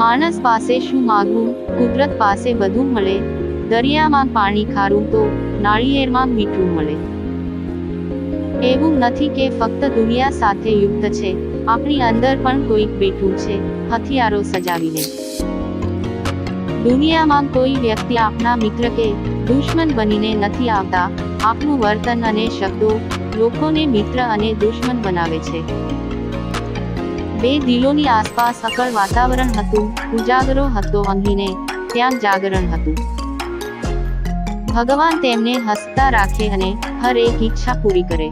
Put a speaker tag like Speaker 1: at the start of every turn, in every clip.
Speaker 1: માણસ પાસે શું માગવું? કુદરત પાસે બધું મળે. દરિયામાં પાણી ખારું તો નાળિયેરમાં મીઠું મળે. એવું નથી કે ફક્ત દુનિયા સાથે યુક્ત છે. આપણી અંદર પણ કોઈક બેઠું છે. હથિયારો સજાવીને દુનિયામાં કોઈ વ્યક્તિ આપના મિત્ર કે દુશ્મન બનીને નથી આવતા. આપનું વર્તન અને શબ્દો લોકોને મિત્ર અને દુશ્મન બનાવે છે. બે દિલોની આસપાસ અકળ વાતાવરણ હતું, ઉજાગરો હતો અંગીને, ત્યાં જાગરણ હતું. ભગવાન તેમને હસતા રાખે અને હર એક ઈચ્છા પૂરી કરે.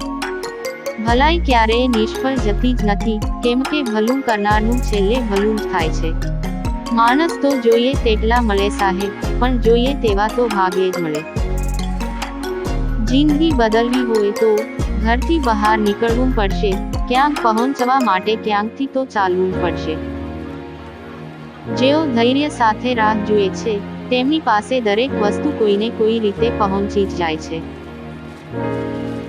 Speaker 1: ભલાઈ ક્યારેય નિષ્ફળ જતી જ નથી, કેમ કે ભલું કરનારનું છેલ્લે ભલું જ થાય છે. માણસ તો જોઈએ તેટલા મળે સાહેબ, પણ જોઈએ તેવા તો ભાગ્યે જ મળે. જિંદગી બદલવી હોય તો ઘરથી બહાર નીકળવું પડશે. ક્યાંક પહોંચવા માટે ક્યાંકથી તો ચાલવું પડશે. જેઓ ધૈર્ય સાથે રાહ જુએ છે, તેમની પાસે દરેક વસ્તુ કોઈને કોઈ રીતે પહોંચી જાય છે.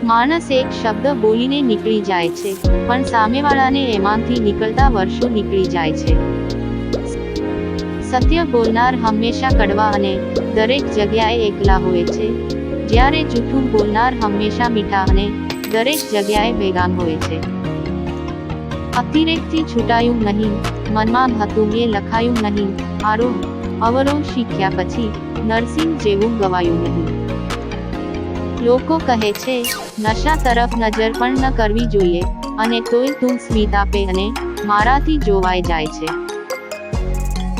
Speaker 1: માણસ એક શબ્દ બોલીને નીકળી જાય છે, પણ સામેવાળાને એમાંથી નીકળતા વર્ષો નીકળી જાય છે. સત્ય બોલનાર હંમેશા કડવા અને દરેક જગ્યાએ એકલા હોય છે. જ્યારે જૂઠું બોલનાર હંમેશા મીઠા અને દરેક જગ્યાએ વેગાન હોય છે. અતિરેકથી છૂટાયું નહીં, મનમાં હતું એ લખાયું નહીં, આરોહ, અવરોહ શીખ્યા પછી નરસિંહ જેવું ગવાયું નહીં. લોકો કહે છે, નશા તરફ નજર પણ ન કરવી જોઈએ, અને તોય તું સ્મિત આપે અને મારાથી જોવાઈ જાય છે.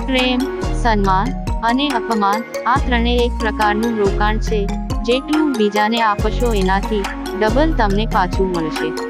Speaker 1: પ્રેમ, સન્માન અને અપમાન આ ત્રણેય એક પ્રકારનું રોકાણ છે, જેટલું બીજાને આપશો એનાથી ડબલ તમને પાછું મળશે.